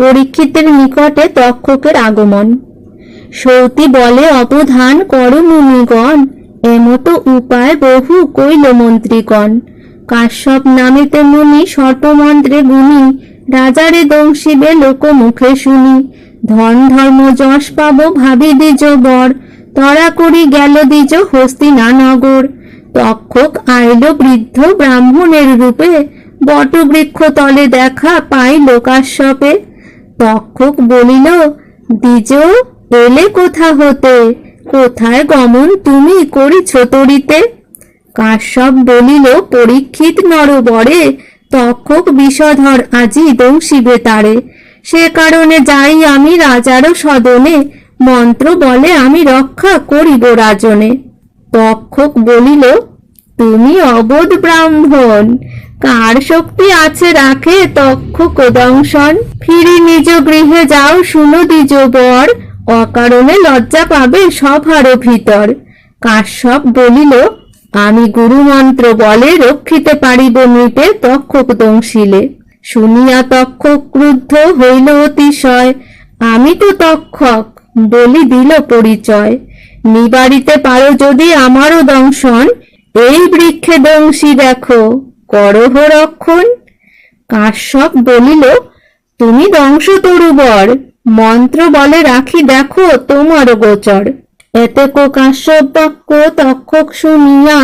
পরীক্ষিতের নিকটে তক্ষকের আগমন। সৌতি বলে, অবধান কর মুনিগণ, এমতো উপায় বহু কইল মন্ত্রীগণ। কাশ্যপ নামেতে মুনি সর্পমন্ত্রে গুণী, রাজারে দংশিবে লোক মুখে শুনি। ধন ধর্ম যশ পাব ভাবি দিজ বর, তরা করি গেল দ্বিজ হস্তিনা নগর। তক্ষক আইল বৃদ্ধ ব্রাহ্মণের রূপে, বটবৃক্ষ তলে দেখা পাইল কাশ্যপে। তক্ষক বলিল দ্বিজ এলে কোথা হতে? কোথায় গমন তুমি করিছ তরিতে? কাশ্যপ বলিল, পরীক্ষিত নরবরে তক্ষক বিষধর আজি দংশিবে তারে। সে কারণে যাই আমি রাজারও সদনে, মন্ত্র বলে আমি রক্ষা করিব রাজনে। তক্ষক বলিল, তুমি অবোধ ব্রাহ্মণ কার শক্তি আছে রাখে তক্ষক দংশন ফিরি নিজ গৃহে যাও, শুনো দ্বিজ বর। অকারণে লজ্জা পাবে সভার ভিতর। কাশ্যপ বলিল, আমি গুরুমন্ত্র বলে রক্ষিতে পারিব মৃতে তক্ষক দংশিলে শুনিয়া তক্ষক ক্রুদ্ধ হইল অতিশয়। আমি তো তক্ষক বলি দিল পরিচয়। নিবারিতে পারো যদি আমারও দংশন। এই বৃক্ষে দংশী দেখো। করহ রক্ষণ কাশ্যপ বলিল, তুমি দংশ তরুবর মন্ত্র বলে রাখি দেখো তোমার গোচর। এতে কো কাশ্যপ বাক্য তক্ষক শুনিয়া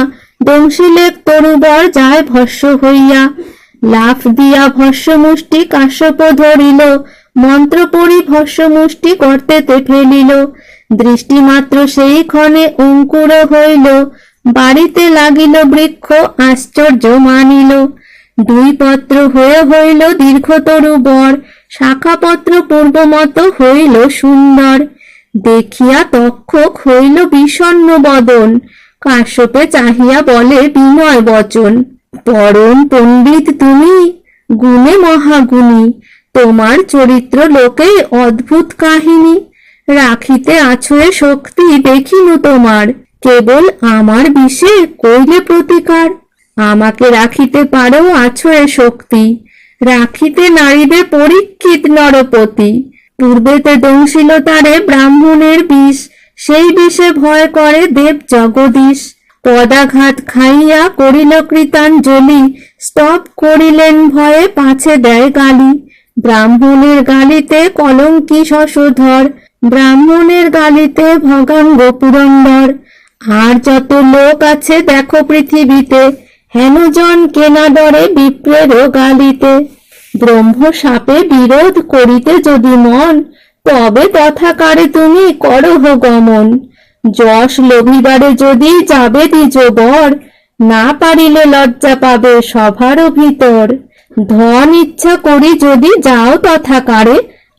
দংশিলেক তরুবর যায় ভস্য হইয়া। লাফ দিয়া ভস্য মুষ্টি কাশ্যপ ধরিল, মন্ত্র পড়ি ভস্য মুষ্টি করতেতে ফেলিল। দৃষ্টি মাত্র সেই ক্ষণে অঙ্কুর হইল বাড়িতে লাগিল বৃক্ষ, আশ্চর্য মানিল। দুই পত্র হয়ে হইল দীর্ঘতরু বর, শাখাপত্র পূর্বমত হইল সুন্দর। দেখিয়া তক্ষক হইল বিষণ্ণ বদন, কাশ্যপে চাহিয়া বলে, বিনয় বচন, পরম পণ্ডিত তুমি, গুণে মহাগুণী, তোমার চরিত্র লোকে অদ্ভুত কাহিনী, রাখিতে আছয়ে শক্তি দেখিনু তোমার। কেবল আমার বিষে কইলে প্রতিকার। আমাকে রাখিতে পারো আছো এ শক্তি। রাখিতে নারীদের পরীক্ষিত নরপতি। পূর্বেতে দংশিল তারে ব্রাহ্মণের বিষ, সেই বিষে ভয় করে দেব জগদীশ। পদাঘাত খাইয়া করিল কৃতাঞ্জলি, স্তব করিলেন ভয়ে পাছে দেয় গালি। ব্রাহ্মণের গালিতে কলঙ্কি শশধর, ব্রাহ্মণের গালিতে ভগাঙ্গ পুরন্দর। আর যত লোক আছে দেখো পৃথিবীতে, হেনজন কেনা দরে বিপ্রেরও গালিতে ব্রহ্ম সাপে বিরোধ করিতে যদি মন, তবে তথাকারে তুমি করহ গমন। যশ লভিবারে যদি যাবে দ্বিজ বর, না পারিলে লজ্জা পাবে সভারও ভিতর। ধন ইচ্ছা করি যদি যাও তথাকারে,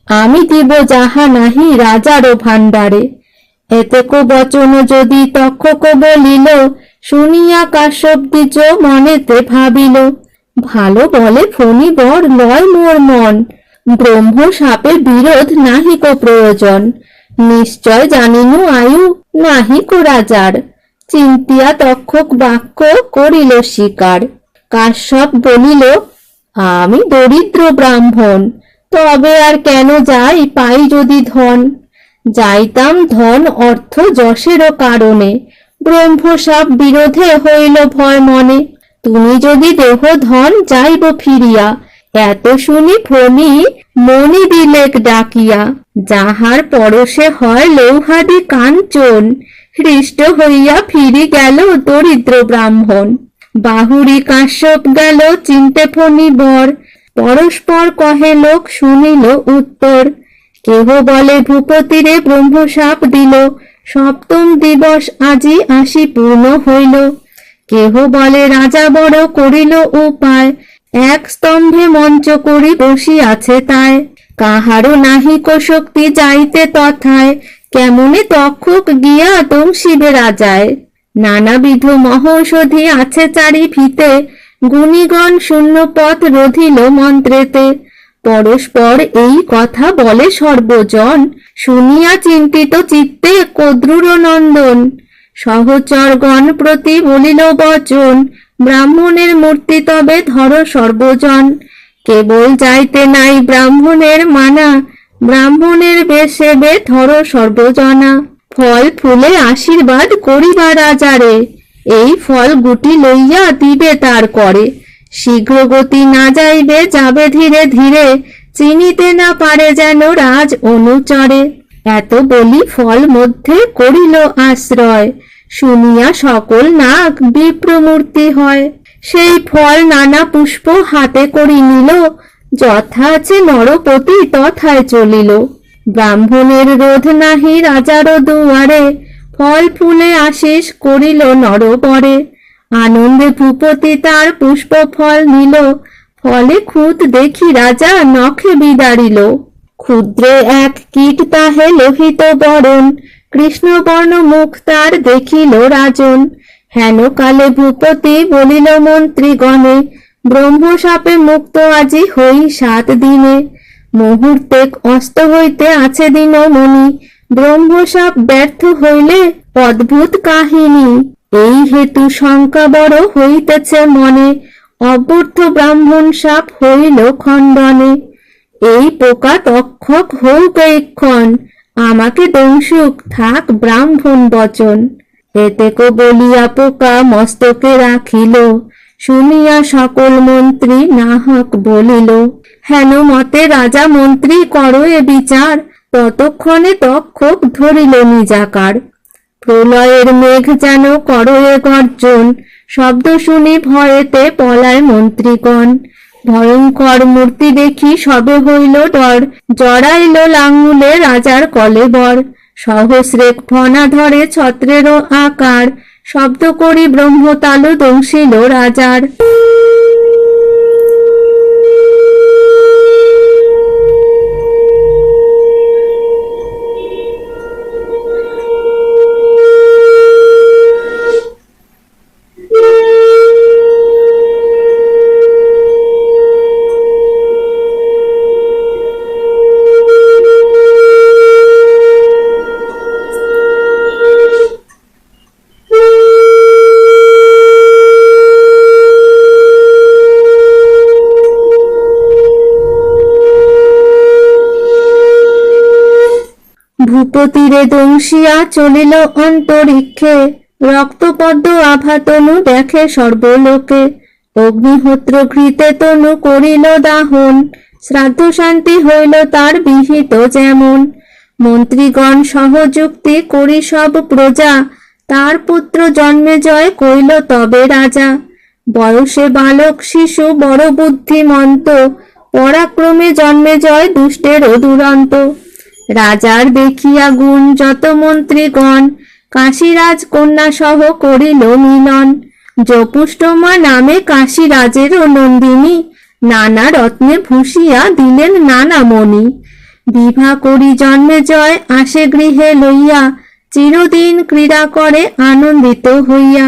আমি দিব যাহা নাহি রাজারও ভাণ্ডারে। এতেক বচন যদি তক্ষক বলিল, শুনিয়া কাশ্যপ দ্বিজ মনেতে ভাবিল। ভালো বলে ফণি বর লয় মোর মন, ব্রহ্ম সাপে বিরোধ নাহিক প্রয়োজন। নিশ্চয় জানিনু আয়ু নাহিক রাজার চিন্তিয়া তক্ষক বাক্য করিল শিকার কাশ্যপ বলিল, আমি দরিদ্র ব্রাহ্মণ, তবে আর কেন যাই পাই যদি ধন? যাইতাম ধন, অর্থ যশেরও কারণে। ব্রহ্মসাপ বিরোধে হইল ভয় মনে। তুমি যদি দেহ ধন যাইব ফিরিয়া, এত শুনি ফণি মনি দিলেক ডাকিয়া। যাহার পরশে হয় লৌহাদি কাঞ্চন হৃষ্ট হইয়া ফিরি গেল দরিদ্র ব্রাহ্মণ। বাহুরি কাশ্যপ গেল চিন্তে ফণি বর, পরস্পর কহে লোক শুনিল উত্তর। কেহ বলে ভূপতিরে ব্রহ্মসাপ দিল। সপ্তম দিবস আজি আসি পূর্ণ হইল। কেহ বলে রাজা বড় করিল উপায়। এক স্তম্ভে মঞ্চ করি বসিয়াছে তাই। কাহারও নাহিক শক্তি যাইতে তথায়। কেমনে তক্ষক গিয়া দংশিবে রাজায় নানাবিধ মহৌষধি আছে চারি ফিতে গুণীগণ শূন্য পথ রধিল মন্ত্রেতে। পরস্পর এই কথা বলে সর্বজন। শুনিয়া চিন্তিত চিত্তে কদ্রুর নন্দন। সহচরগণ প্রতি বলিল, বচন, ব্রাহ্মণের মূর্তি তবে ধর সর্বজন। কেবল যাইতে নাই ব্রাহ্মণের মানা, ব্রাহ্মণের বেশে বে ধর সর্বজনা। ফল ফুলে আশীর্বাদ করিবা রাজারে, এই ফল গুটি লইয়া দিবে তার করে। শীঘ্র গতি না যাইবে, যাবে ধীরে ধীরে। চিনিতে না পারে যেন রাজ অনুচরে। এত বলি ফল মধ্যে করিল আশ্রয়। শুনিয়া সকল নাক বিপ্রমূর্তি হয়। সেই ফল নানা পুষ্প হাতে করি নিল। যথা আছে নরপতি তথায় চলিল। ব্রাহ্মণের রোধ নাহি রাজারও দুয়ারে। ফল ফুলে আশিস করিল নরপরে আনন্দে ভূপতি তার পুষ্প ফল নিল। ফলে খুদ দেখি রাজা নখে বিদারিল। ক্ষুদ্রে এক কীট তাহে লোহিত বরণ। কৃষ্ণবর্ণ মুখ তার দেখিল রাজন। হেন কালে ভূপতি বলিল, মন্ত্রীগণে ব্রহ্মসাপে মুক্ত আজি হই সাত দিনে। মুহূর্তে অস্ত হইতে আছে দিন মনি ব্রহ্মসাপ ব্যর্থ হইলে অদ্ভুত কাহিনী। এই হেতু শঙ্কা বড় হইতেছে মনে অবর্থ ব্রাহ্মণ সাপ হইল খণ্ডনে। এই পোকা তক্ষক হোক এক্ষণ, আমাকে দংশুক থাক ব্রাহ্মণ বচন। এতেক বলিয়া পোকা মস্তকে রাখিল, শুনিয়া সকল মন্ত্রী নাহক বলিল, হেন মতে রাজা মন্ত্রী করো এ বিচার, ততক্ষণে তক্ষক ধরিল নিজাকার। প্রলয়ের মেঘ যেন করয়ে গর্জন। শব্দ শুনি ভয়েতে পলায় মন্ত্রীগণ। ভয়ঙ্কর মূর্তি দেখি সবে হইল ডর। জড়াইল লাঙ্গুলে রাজার কলেবর সহস্রে ফনা ধরে ছত্রেরও আকার। শব্দ করি ব্রহ্মতালু দংশিল রাজার। ভূপতিরে দংশিয়া চলিল অন্তরিক্ষে। রক্তপদ্ম আভাতনু দেখে সর্বলোকে। অগ্নিহোত্র ঘৃতে তনু করিল দাহন। শ্রাদ্ধ শান্তি হইল তার বিহিত যেমন। মন্ত্রীগণ সহযুক্তি করি সব প্রজা। তার পুত্র জন্মে জয় কইল তবে রাজা। বয়সে বালক, শিশু, বড় বুদ্ধিমন্ত। পরাক্রমে জন্মে জয় দুষ্টের দুরন্ত রাজার দেখিয়া গুণ যত মন্ত্রীগণ, কাশীরাজ কন্যা সহ করিল মিলন। জপুষ্টমা নামে কাশীরাজের নন্দিনী, নানা রত্নে ভূষিয়া দিলেন নানা মণি বিভা করি জন্মে জয় আসে গৃহে লইয়া, চিরদিন ক্রীড়া করে আনন্দিত হইয়া।